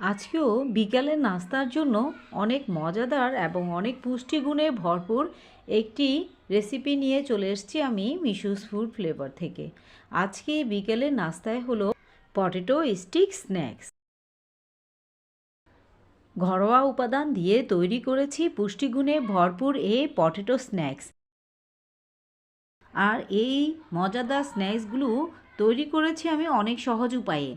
আজকেও বিকালের নাস্তার জন্য অনেক মজাদার এবং অনেক পুষ্টিগুণে ভরপুর একটি রেসিপি নিয়ে চলে এসেছি আমি মিশুস ফুড ফ্লেভার থেকে। আজকে বিকেলের নাস্তায় হলো পটেটো স্টিক স্ন্যাক্স। ঘরোয়া উপাদান দিয়ে তৈরি করেছি পুষ্টিগুণে ভরপুর এই পটেটো স্ন্যাক্স। আর এই মজাদার স্ন্যাক্সগুলো তৈরি করেছি আমি অনেক সহজ উপায়ে।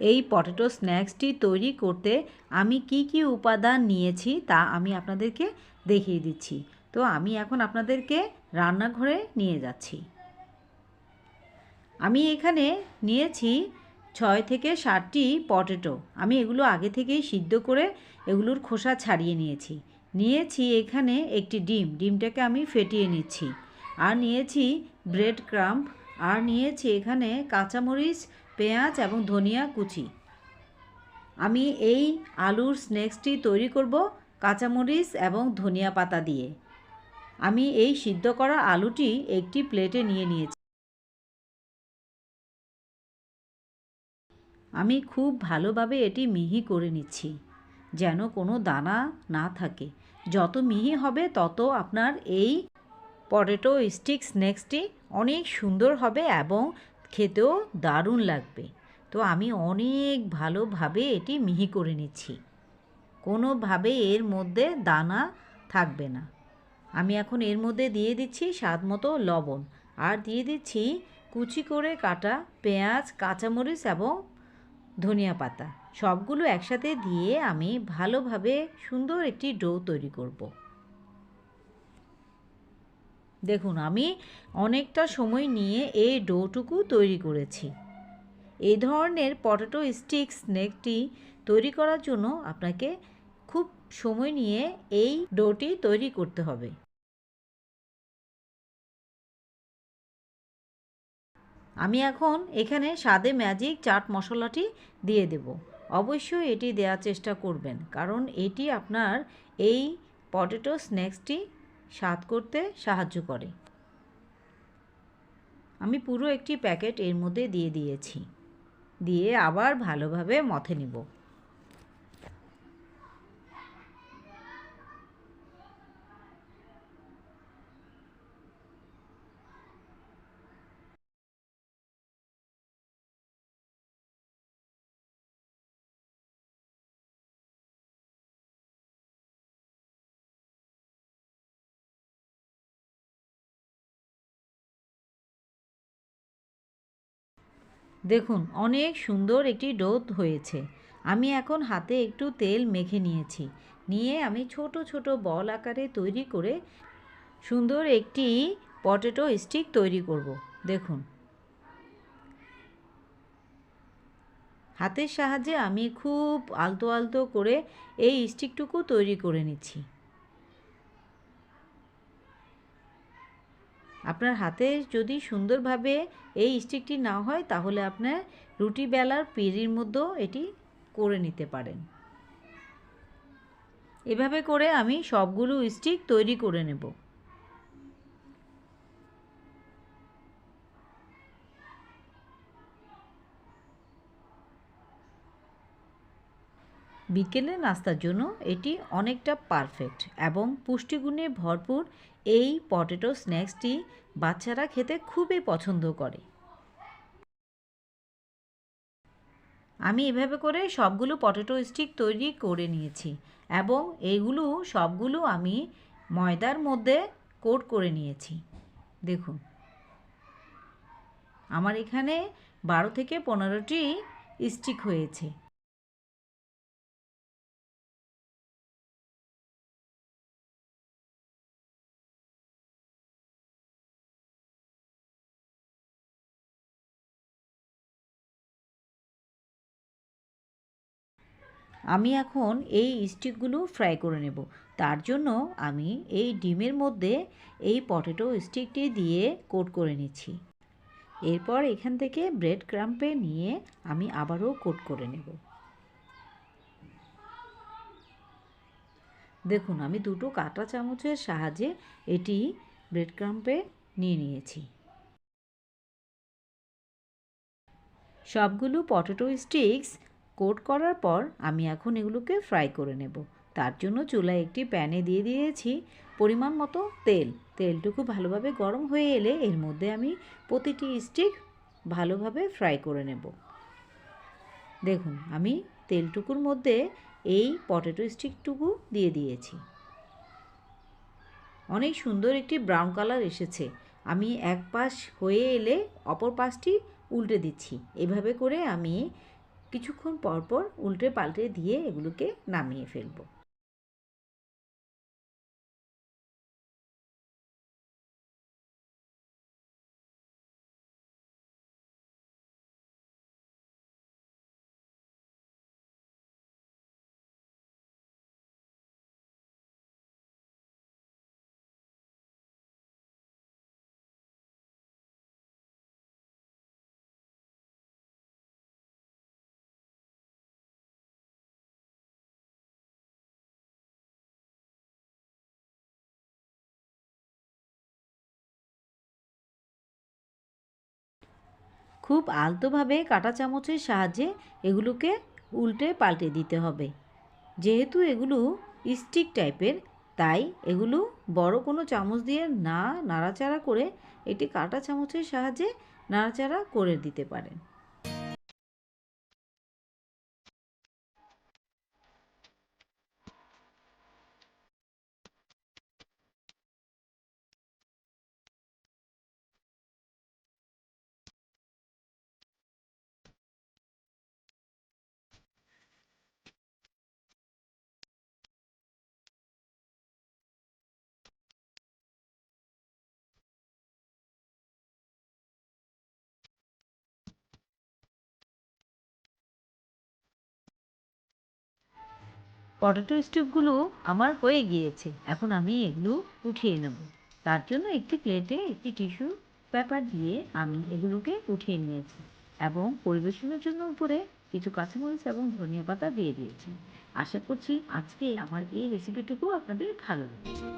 এই পটেটো স্ন্যাক্সটি তৈরি করতে আমি কি কি উপাদান নিয়েছি তা আমি আপনাদেরকে দেখিয়ে দিচ্ছি। তো আমি এখন আপনাদেরকে রান্নাঘরে নিয়ে যাচ্ছি। আমি এখানে নিয়েছি ছয় থেকে ষাটটি পটেটো আমি এগুলো আগে থেকেই সিদ্ধ করে এগুলোর খোসা ছাড়িয়ে নিয়েছি। নিয়েছি এখানে একটি ডিম। ডিমটাকে আমি ফেটিয়ে নিচ্ছি। আর নিয়েছি ব্রেড ক্রাম্প আর নিয়েছি এখানে কাঁচামরিচ পেঁয়াজ এবং ধনিয়া কুচি। আমি এই আলুর স্ন্যাক্সটি তৈরি করব কাঁচামরিচ এবং ধনিয়া পাতা দিয়ে। আমি এই সিদ্ধ করা আলুটি একটি প্লেটে নিয়ে নিয়েছি। আমি খুব ভালোভাবে এটি মিহি করে নিচ্ছি, যেন কোনো দানা না থাকে। যত মিহি হবে, তত আপনার এই পটেটো স্টিক স্ন্যাক্সটি অনেক সুন্দর হবে এবং খেতেও দারুণ লাগবে। তো আমি অনেক ভালোভাবে এটি মিহি করে নিচ্ছি। কোনোভাবে এর মধ্যে দানা থাকবে না। আমি এখন এর মধ্যে দিয়ে দিচ্ছি স্বাদ মতো লবণ। আর দিয়ে দিচ্ছি কুচি করে কাটা পেঁয়াজ, কাঁচামরিচ এবং ধনিয়া পাতা। সবগুলো একসাথে দিয়ে আমি ভালোভাবে সুন্দর একটি ডো তৈরি করব। দেখুন, আমি অনেকটা সময় নিয়ে এই ডোটুকু তৈরি করেছি। এই ধরনের পটেটো স্টিক স্নেকটি তৈরি করার জন্য আপনাকে খুব সময় নিয়ে এই ডোটি তৈরি করতে হবে। আমি এখন এখানে স্বাদে ম্যাজিক চাট মশলাটি দিয়ে দেব। অবশ্যই এটি দেওয়ার চেষ্টা করবেন, কারণ এটি আপনার এই পটেটো স্ন্যাক্সটি স্বাদ করতে সাহায্য করে। আমি পুরো একটি প্যাকেট এর মধ্যে দিয়ে দিয়েছি। দিয়ে আবার ভালোভাবে মথে নিব। দেখুন, অনেক সুন্দর একটি ডোত হয়েছে। আমি এখন হাতে একটু তেল মেখে নিয়েছি। নিয়ে আমি ছোট ছোট বল আকারে তৈরি করে সুন্দর একটি পটেটো স্টিক তৈরি করব। দেখুন। হাতের সাহায্যে আমি খুব আলতো আলতো করে এই স্টিকটুকু তৈরি করে নিচ্ছি। আপনার হাতে যদি সুন্দরভাবে এই স্টিকটি না হয়, তাহলে আপনার রুটি বেলার পিঁড়ির মধ্যেও এটি করে নিতে পারেন। এভাবে করে আমি সবগুলো স্টিক তৈরি করে নেব। বিকেলে নাস্তার জন্য এটি অনেকটা পারফেক্ট এবং পুষ্টিগুণে ভরপুর এই পটেটো স্ন্যাক্সটি বাচ্চারা খেতে খুবই পছন্দ করে। আমি এভাবে করে সবগুলো পটেটো স্টিক তৈরি করে নিয়েছি এবং এইগুলো সবগুলো আমি ময়দার মধ্যে কোট করে নিয়েছি। দেখুন। আমার এখানে বারো থেকে পনেরোটি স্টিক হয়েছে। আমি এখন এই স্টিকগুলো ফ্রাই করে নেব। তার জন্য আমি এই ডিমের মধ্যে এই পটেটো স্টিকটি দিয়ে কোট করে নিচ্ছি। এরপর এখান থেকে ব্রেড ক্রাম্পে নিয়ে আমি আবারও কোট করে নেব। দেখুন, আমি দুটো কাঁটা চামচের সাহায্যে এটি ব্রেড ক্রাম্পে নিয়ে নিয়েছি। সবগুলো পটেটো স্টিক্স কোট করার পর আমি এখন এগুলোকে ফ্রাই করে নেব। তার জন্য চুলায় একটি প্যানে দিয়ে দিয়েছি পরিমাণ মতো তেল। তেলটুকু ভালোভাবে গরম হয়ে এলে এর মধ্যে আমি প্রতিটি স্টিক ভালোভাবে ফ্রাই করে নেব। দেখুন, আমি তেলটুকুর মধ্যে এই পটেটো স্টিকটুকু দিয়ে দিয়েছি। অনেক সুন্দর একটি ব্রাউন কালার এসেছে। আমি এক পাশ হয়ে এলে অপর পাশটি উল্টে দিচ্ছি। এভাবে করে আমি কিছুক্ষণ পরপর উল্টে পাল্টে দিয়ে এগুলোকে নামিয়ে ফেলব। খুব আলতোভাবে কাঁটা চামচের সাহায্যে এগুলোকে উল্টে পাল্টে দিতে হবে। যেহেতু এগুলো স্টিক টাইপের, তাই এগুলো বড় কোনো চামচ দিয়ে না নাড়াচাড়া করে এটি কাঁটা চামচের সাহায্যে নাড়াচাড়া করে দিতে পারেন। পটেটো স্টুপগুলো আমার হয়ে গিয়েছে। এখন আমি এগুলো উঠিয়ে নেব। তার জন্য একটি প্লেটে একটি টিস্যু পেপার দিয়ে আমি এগুলোকে উঠিয়ে নিয়েছি এবং পরিবেশনের জন্য উপরে কিছু কাঁচামরিচ এবং ধনিয়া পাতা দিয়ে দিয়েছি। আশা করছি আজকে আমার এই রেসিপিটুকু আপনাদের ভালো লাগবে